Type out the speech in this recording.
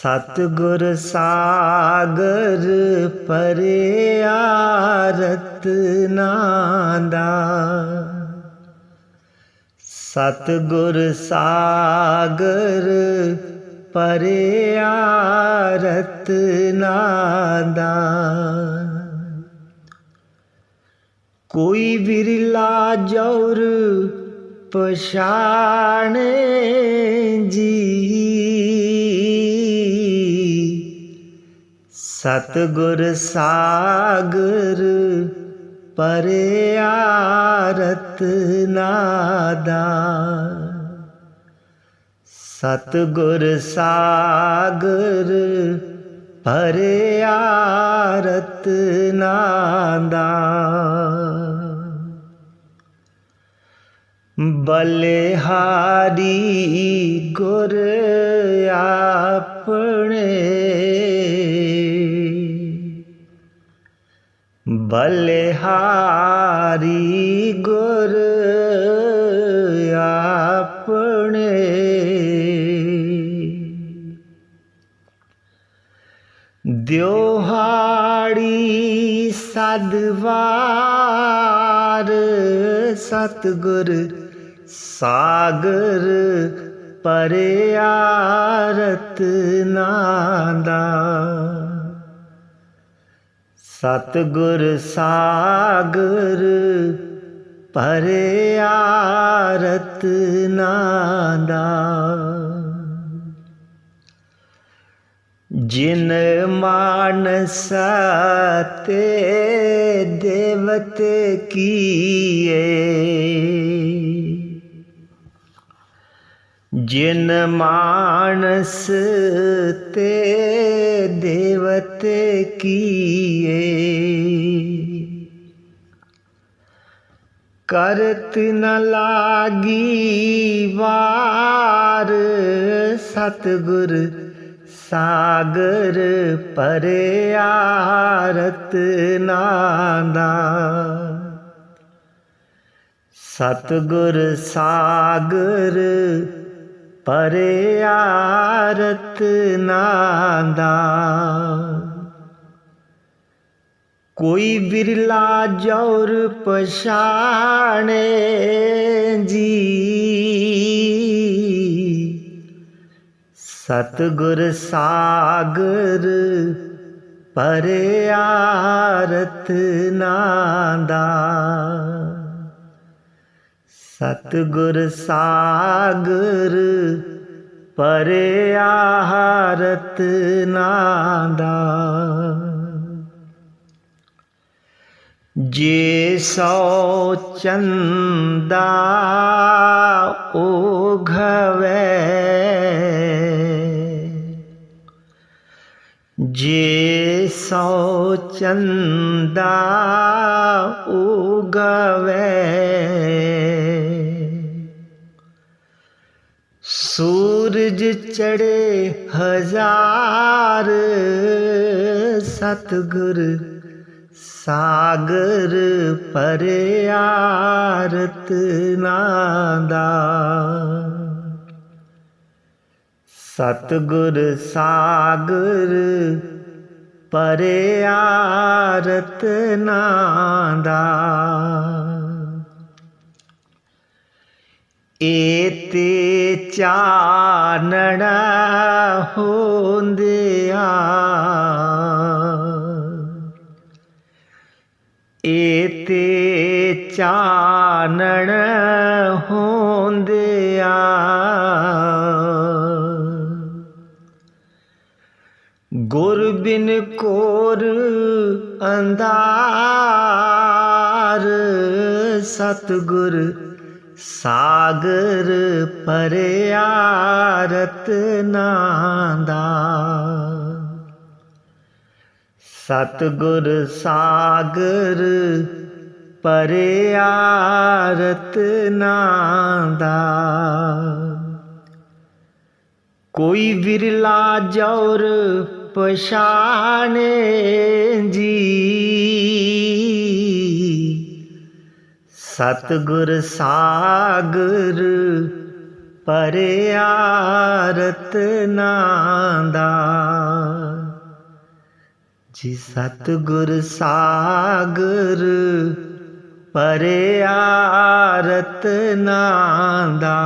ਸਤਿਗੁਰ ਸਾਗਰ ਪਰਿਆ ਆਰਤ ਦਾ। ਸਤਿਗੁਰ ਸਾਗਰ ਪਰਿਆ ਰਤਨਾਂ ਦਾ। ਕੋਈ ਵਿਰਲਾ ਜੌਰ ਪਛਾਣੇ ਜੀ ਸਤਿਗੁਰ ਸਾਗਰ ਪਰਿਆ ਰਤਨਾਂ ਦਾ ਸਤਿਗੁਰ ਸਾਗਰ ਭਰਿਆ ਰਤਨਾਂ ਦਾ ਬਲਿਹਾਰੀ ਗੁਰ ਆਪਣੇ ਬਲਿਹਾਰੀ ਗੁਰ ਆਪਣੇ। ਦਿਉਹਾੜੀ ਸਦਵਾਰ ਸਤਗੁਰ ਸਾਗਰ ਪਰਿਆਰਤ ਨਾਦਾ। ਸਤਗੁਰ ਸਾਗਰ ਪਰਿਆ ਰਤਨਾਂ ਦਾ। ਜਿਨ ਮਾਨਸ ਤੇ ਦੇਵਤ ਕੀਏ ਜਿਨ ਮਾਨਸ ਤੇ ਦੇਵਤ ਕੀਏ, ਕਰਤ ਨ ਲਾਗੀ ਵਾਰ ਸਤਗੁਰ ਸਾਗਰ ਪਰਿਆ ਰਤਨਾਂ ਦਾ ਸਤਗੁਰ ਸਾਗਰ ਪਰਿਆ ਆਰਤ ਦਾ। ਕੋਈ ਬਿਰਲਾ ਜੌਰ ਪਛਾਣੇ ਜੀ। ਸਤਗੁਰ ਸਾਗਰ ਪਰਿਆ ਰਤਨਾਂ ਦਾ। ਸਤਗੁਰ ਸਾਗਰ ਪਰਿਆ ਰਤਨਾਂ ਦਾ। ਜੇ ਸੋ ਚੰਦਾ ਉਘਵੇ ਜੇ ਸੋ ਚੰਦਾ ਉਗਵੇ ਸੂਰਜ ਚੜੇ ਹਜ਼ਾਰ ਸਤਗੁਰ ਸਾਗਰ ਪਰਿਆ ਰਤਨਾਂ ਦਾ ਸਤਗੁਰ ਸਾਗਰ ਪਰਿਆ ਰਤਨਾਂ ਦਾ। ਏਤੇ ਚਾਨਣ ਹੁੰਦਿਆ ਏਤੇ ਚਾਨਣ ਹੁੰਦਿਆ ਗੁਰ ਬਿਨ ਕੋਰ ਅੰਧਾਰ, ਸਤਗੁਰ ਸਾਗਰ ਪਰਿਆ ਰਤਨਾਂ ਦਾ ਸਤਗੁਰ ਸਾਗਰ ਪਰਿਆ ਰਤਨਾਂ ਦਾ ਕੋਈ ਵਿਰਲਾ ਜੌਰ ਪਛਾਣੇ ਜੀ। ਸਤਗੁਰ ਸਾਗਰ ਪਰਿਆ ਰਤਨਾਂ ਦਾ। ਜੀ ਸਤਿਗੁਰ ਸਾਗਰ ਪਰਿਆ ਰਤਨਾਂ ਦਾ।